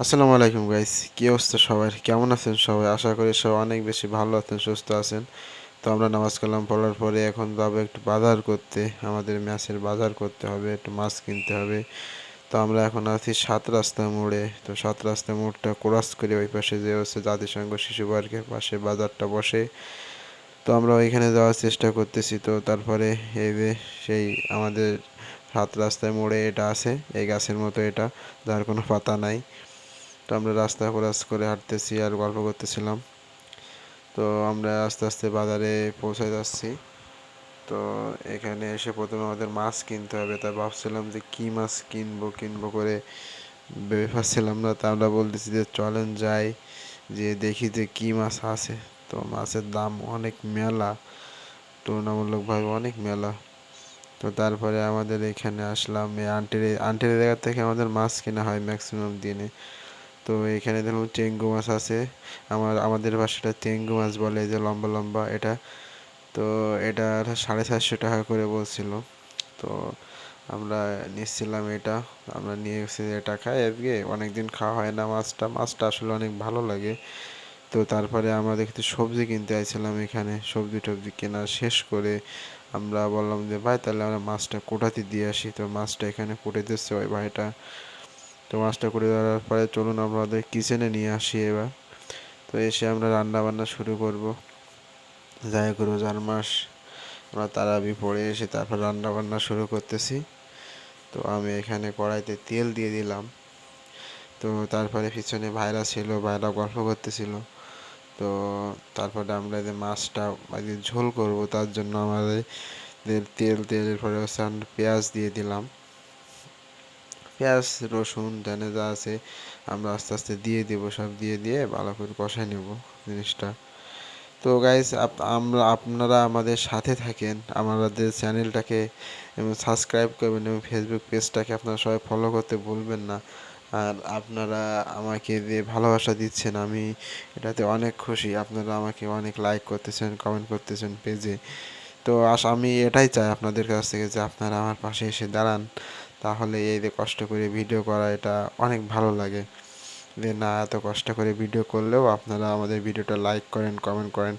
আসসালামু আলাইকুম গাইস কি অবস্থা সবার? কেমন আছেন সবাই? আশা করি সবাই অনেক বেশি ভালো আছেন, সুস্থ আছেন। তো আমরা নামাজ কালাম পড়ার পরে এখন যাব একটু বাজার করতে। আমাদের ম্যাচের বাজার করতে হবে, একটু মাছ কিনতে হবে। তো আমরা এখন আছি সাত রাস্তা মোড়ে। তো সাত রাস্তা মোড়টা ক্রস করে ওই পাশে যে হচ্ছে জাতিসংঘ শিশু পার্কের পাশে বাজারটা বসে। তো আমরা ওইখানে যাওয়ার চেষ্টা করতেছি। তো তারপরে এই সেই আমাদের সাত রাস্তায় মোড়ে এটা আছে, এই গাছের মতো এটা, যার কোনো পাতা নাই। তো আমরা রাস্তা ক্রস করে হাঁটতেছি আর গল্প করতেছিলাম। তো আমরা আস্তে আস্তে বাজারে পৌঁছে যাচ্ছি। তো এখানে এসে প্রথমে আমাদের মাছ কিনতে হবে। তাই ভাবছিলাম যে কী মাছ কিনবো কিনবো করে ভেবে পাচ্ছিলাম না। তা আমরা বলতেছি যে চলেন যাই যে দেখি যে কী মাছ আছে। তো মাছের দাম অনেক মেলা, তুলনামূলকভাবে অনেক মেলা। তো তারপরে আমাদের এখানে আসলাম। এই আন্টির আন্টির জায়গা থেকে আমাদের মাছ কেনা হয় ম্যাক্সিমাম দিনে। তো এখানে দেখুন চেঙ্গু মাছ আছে। আমার, আমাদের বাসাটা চেঙ্গু মাছ বলে যে লম্বা লম্বা এটা। তো এটা সাড়ে চারশো টাকা করে বলছিল। তো আমরা নিচ্ছিলাম এটা। আমরা নিয়ে এসে এটা খাই আজকে অনেকদিন খাওয়া হয় না মাছটা। মাছটা আসলে অনেক ভালো লাগে। তো তারপরে আমরা দেখতে সবজি কিনতে আইছিলাম এখানে, সবজি টবজি কেনা শেষ করে আমরা বললাম যে, ভাই, তাহলে আমরা মাছটা কোটাতে দিয়ে আসি। তো মাছটা এখানে কুটে দিচ্ছে ওই ভাইটা। তো মাছটা করে দেওয়ার পরে চলুন আমাদের কিচেনে নিয়ে আসি এবার। তো এসে আমরা রান্না বান্না শুরু করব। যাই হোক, রোজার মাস। আমরা তারাবি পড়ে এসে তারপর রান্না বান্না শুরু করতেছি। তো আমি এখানে কড়াইতে তেল দিয়ে দিলাম। তো তারপরে পিছনে ভাইরা ছিল ভাইরা গল্প করতেছিল। তো তারপরে আমরা যে মাছটা ঝোল করব, তার জন্য আমাদের তেল, তেলের পরে হচ্ছে পেঁয়াজ দিয়ে দিলাম। পেঁয়াজ, রসুন, ধনে যা আছে আমরা আস্তে আস্তে দিয়ে দেবো, সব দিয়ে দিয়ে ভালো করে কষাই নেব জিনিসটা। তো গাইজ আমরা আপনারা আমাদের সাথে থাকেন, আমাদের চ্যানেলটাকে সাবস্ক্রাইব করবেন এবং ফেসবুক পেজটাকে আপনারা সবাই ফলো করতে ভুলবেন না। আর আপনারা আমাকে যে ভালোবাসা দিচ্ছেন, আমি এটাতে অনেক খুশি। আপনারা আমাকে অনেক লাইক করতেছেন কমেন্ট করতেছেন পেজে তো আস আমি এটাই চাই আপনাদের কাছ থেকে যে আপনারা আমার পাশে এসে দাঁড়ান। তাহলে এই যে কষ্ট করে ভিডিও করা, এটা অনেক ভালো লাগে। যে না, এত কষ্ট করে ভিডিও করলেও আপনারা আমাদের ভিডিওটা লাইক করেন কমেন্ট করেন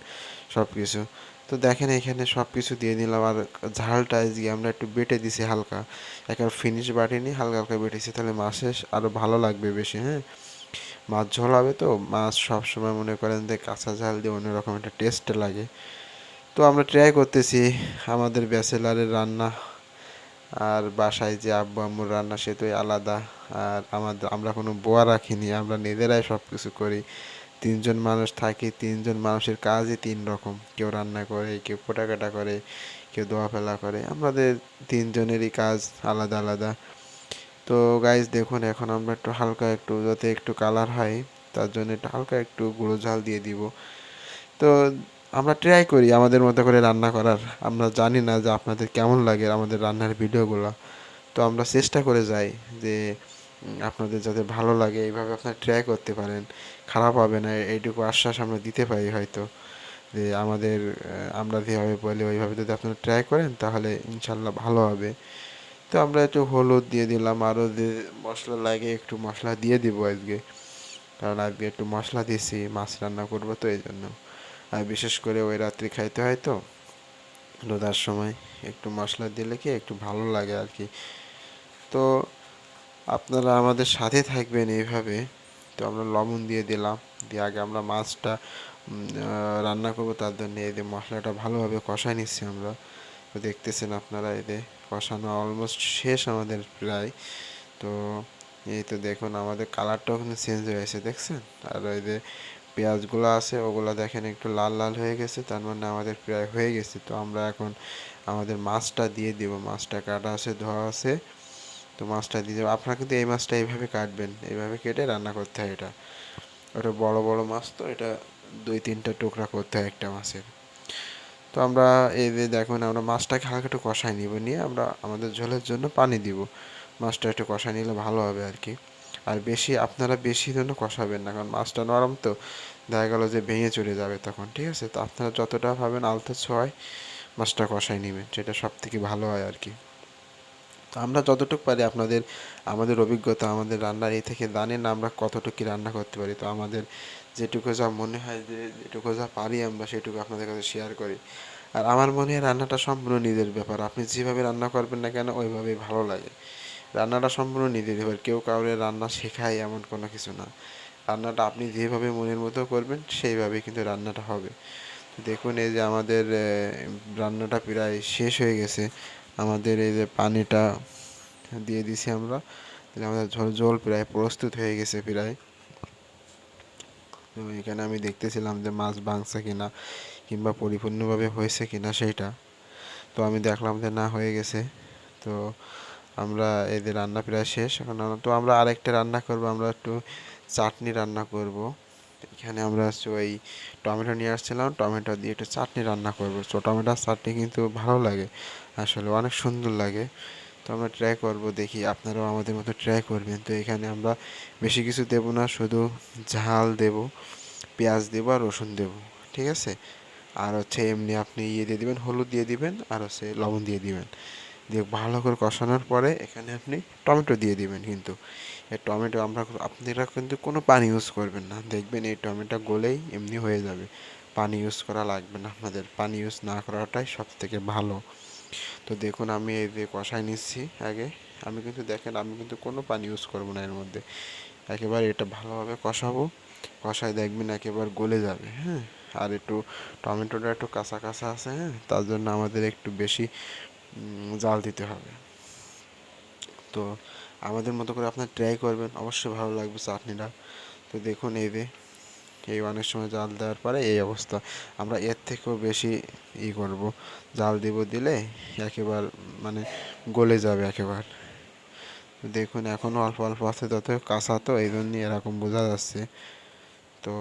সব কিছু তো দেখেন এখানে সব কিছু দিয়ে দিলাম, আর ঝালটা আজকে আমরা একটু বেটে দিছি হালকা। একবার ফিনিশ বাটিনি, হালকা হালকা বেটেছি, তাহলে মাছের আরও ভালো লাগবে বেশি হ্যাঁ? মাছ ঝোল হবে তো, মাছ সবসময় মনে করেন যে কাঁচা ঝাল দিয়ে অন্যরকম একটা টেস্ট লাগে। তো আমরা ট্রাই করতেছি, আমাদের ব্যাচেলারের রান্না। আর বাসায় যে আব্বু আম্মুর রান্না সে তো আলাদা। আর আমাদের, আমরা কোনো বোয়া রাখিনি, আমরা নিজেরাই সব কিছু করি। তিনজন মানুষ থাকি, তিনজন মানুষের কাজই তিন রকম। কেউ রান্না করে, কেউ কাটা করে, কেউ দোয়া ফেলা করে। আমাদের তিনজনেরই কাজ আলাদা আলাদা। তো গাইজ দেখুন, এখন আমরা একটু হালকা একটু যাতে একটু কালার হয়, তার জন্য একটু হালকা একটু গুঁড়ো ঝাল দিয়ে দিব। তো আমরা ট্রাই করি আমাদের মতো করে রান্না করার। আমরা জানি না যে আপনাদের কেমন লাগে আমাদের রান্নার ভিডিওগুলো। তো আমরা চেষ্টা করে যাই যে আপনাদের যাতে ভালো লাগে, এইভাবে আপনারা ট্রাই করতে পারেন। খারাপ হবে না, এইটুকু আশ্বাস আমরা দিতে পারি হয়তো। যে আমাদের আমরা যেভাবে বলি, ওইভাবে যদি আপনারা ট্রাই করেন, তাহলে ইনশাল্লাহ ভালো হবে। তো আমরা একটু হলুদ দিয়ে দিলাম, আরও যে মশলা লাগে, একটু মশলা দিয়ে দিব আজকে। কারণ আজকে একটু মশলা দিয়েছি, মাছ রান্না করব তো এই জন্য। আর বিশেষ করে ওই রাত্রি খাইতে হয় তো রোদার সময় একটু মশলা দিলে কি একটু ভালো লাগে আর কি। তো আপনারা আমাদের সাথে থাকবেন এইভাবে, তো আমরা লবণ দিয়ে দিলাম, দিয়ে আগে আমরা মাছটা রান্না করব তার জন্য এই যে মশলাটা ভালোভাবে কষাই নিচ্ছি আমরা। তো দেখতেছেন আপনারা যে কষানো অলমোস্ট শেষ আমাদের প্রায়। তো এই তো দেখুন, আমাদের কালারটাও কিন্তু চেঞ্জ হয়ে গেছে, দেখছেন? আর ওই যে পেঁয়াজগুলো আছে, ওগুলো দেখেন একটু লাল লাল হয়ে গেছে, তার মানে আমাদের প্রায় হয়ে গেছে। তো আমরা এখন আমাদের মাছটা দিয়ে দিব, মাছটা কাটা আছে, ধোয়া আছে। তো মাছটা দিয়ে দেবো। আপনারা কিন্তু এই মাছটা এইভাবে কাটবেন, এইভাবে কেটে রান্না করতে হয় এটা। ওটা বড় বড় মাছ তো, এটা দুই তিনটা টুকরা করতে হয় একটা মাছের। তো আমরা এই যে দেখুন, আমরা মাছটাকে হালকা একটু কষাই নিব, নিয়ে আমরা আমাদের ঝোলের জন্য পানি দিব। মাছটা একটু কষাই নিলে ভালো হবে আর কি। আর বেশি, আপনারা বেশি যেন কষাবেন না, কারণ মাছটা নরম তো, দেখা গেলো যে ভেঙে চলে যাবে তখন, ঠিক আছে? তো আপনারা যতটা পাবেন আলতো ছোঁয়ায় মাছটা কষাই নেবেন সেটা সব থেকে ভালো হয় আর কি। তো আমরা যতটুকু পারি আপনাদের, আমাদের অভিজ্ঞতা, আমাদের রান্নার এই থেকে জানেন আমরা কতটুকু কী রান্না করতে পারি, তো আমাদের যেটুকু যা মনে হয় যে, যেটুকু যা পারি আমরা সেটুকু আপনাদের কাছে শেয়ার করি। আর আমার মনে হয় রান্নাটা সম্পূর্ণ নিজের ব্যাপার, আপনি যেভাবে রান্না করবেন না কেন, ওইভাবেই ভালো লাগে। রান্নাটা সম্পূর্ণ ব্যাপার কেউ কাউরে রান্না শেখায় এমন কোনো কিছু না। রান্নাটা আপনি যেভাবে মনের মতো করবেন, সেইভাবেই কিন্তু রান্নাটা হবে। দেখুন, এই যে আমাদের রান্নাটা প্রায় শেষ হয়ে গেছে। আমাদের এই যে পানিটা দিয়ে দিছি আমরা। আমাদের ঝোল ঝোল প্রায় প্রস্তুত হয়ে গেছে প্রায়। তো এখানে আমি দেখতেছিলাম যে মাছ ভাঙছে কিনা, কিংবা পরিপূর্ণভাবে হয়েছে কিনা সেইটা। তো আমি দেখলাম যে না, হয়ে গেছে। তো আমরা যে রান্না প্রায় শেষ এখন তো আমরা আরেকটা রান্না করব, আমরা একটু চাটনি রান্না করব। এখানে আমরা ওই টমেটো নিয়ে আসছিলাম, টমেটো দিয়ে একটু চাটনি রান্না করব। তো টমেটোর চাটনি কিন্তু ভালো লাগে, আসলে অনেক সুন্দর লাগে। তো আমরা ট্রাই করব, দেখি আপনারাও আমাদের মতো ট্রাই করবেন। তো এখানে আমরা বেশি কিছু দেব না, শুধু ঝাল দেব, পেঁয়াজ দেবো আর রসুন দেবো, ঠিক আছে? আর হচ্ছে এমনি আপনি ইয়ে দিয়ে দিবেন, হলুদ দিয়ে দিবেন, আর হচ্ছে লবণ দিয়ে দিবেন। দিয়ে ভালো করে কষানোর পরে এখানে আপনি টমেটো দিয়ে দিবেন কিন্তু। এই টমেটো আমরা আপনারা কিন্তু কোনো পানি ইউজ করবেন না। দেখবেন এই টমেটো গলেই এমনি হয়ে যাবে। পানি ইউজ করা লাগবে না। আপনাদের পানি ইউজ না করাটাই সব থেকে ভালো। তো দেখুন, আমি এই যে কষাই নিচ্ছি আগে। আমি কিন্তু দেখেন, আমি কিন্তু কোনো পানি ইউজ করব না এর মধ্যে। একেবারে এটা ভালোভাবে কষাবো। কষায় দেখবেন একেবারে গলে যাবে হ্যাঁ। আর একটু টমেটোটা একটু কাঁচা কাঁচা আছে হ্যাঁ। তার জন্য আমাদের একটু বেশি জাল দিতে হবে। তো আমাদের মতো করে আপনার ট্রাই করবেন, অবশ্যই ভালো লাগবে চাটনিটা। তো দেখুন এই যে, এই অনেক সময় জাল দেওয়ার পরে এই অবস্থা। আমরা এর থেকেও বেশি ই করব। জাল দিব দিলে একেবার মানে গলে যাবে একেবার। দেখুন এখনও অল্প অল্প আছে তত কাঁচা তো এই জন্যই এরকম বোঝা যাচ্ছে। তো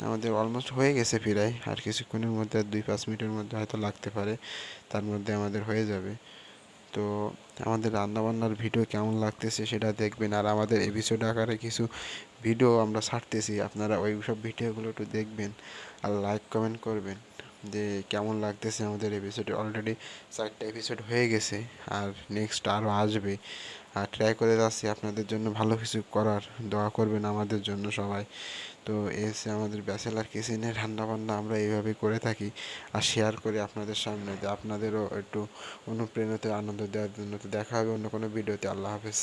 আমাদের অলমোস্ট হয়ে গেছে প্রায়। আর কিছুক্ষণের মধ্যে দুই, পাঁচ মিনিটের মধ্যে হয়তো লাগতে পারে। তার মধ্যে আমাদের হয়ে যাবে। তো আমাদের রান্নাবান্নার ভিডিও কেমন লাগতেছে সেটা দেখবেন। আর আমাদের এপিসোড আকারে কিছু ভিডিও আমরা ছাড়তেছি। আপনারা ওই সব ভিডিওগুলো একটু দেখবেন আর লাইক কমেন্ট করবেন যে কেমন লাগতেছে আমাদের এপিসোডে অলরেডি চারটা এপিসোড হয়ে গেছে। আর নেক্সট আরও আসবে। আর ট্রাই করে যাচ্ছি আপনাদের জন্য ভালো কিছু করার। দোয়া করবেন আমাদের জন্য সবাই। তো এসে আমাদের ব্যাচেলার কিচেনের রান্নাবান্না আমরা এইভাবে করে থাকি আর শেয়ার করি আপনাদের সামনে। আপনাদেরও একটু অনুপ্রেরণাতে, আনন্দ দেওয়ার জন্য। তো দেখা হবে অন্য কোনো ভিডিওতে আল্লাহ হাফেজ।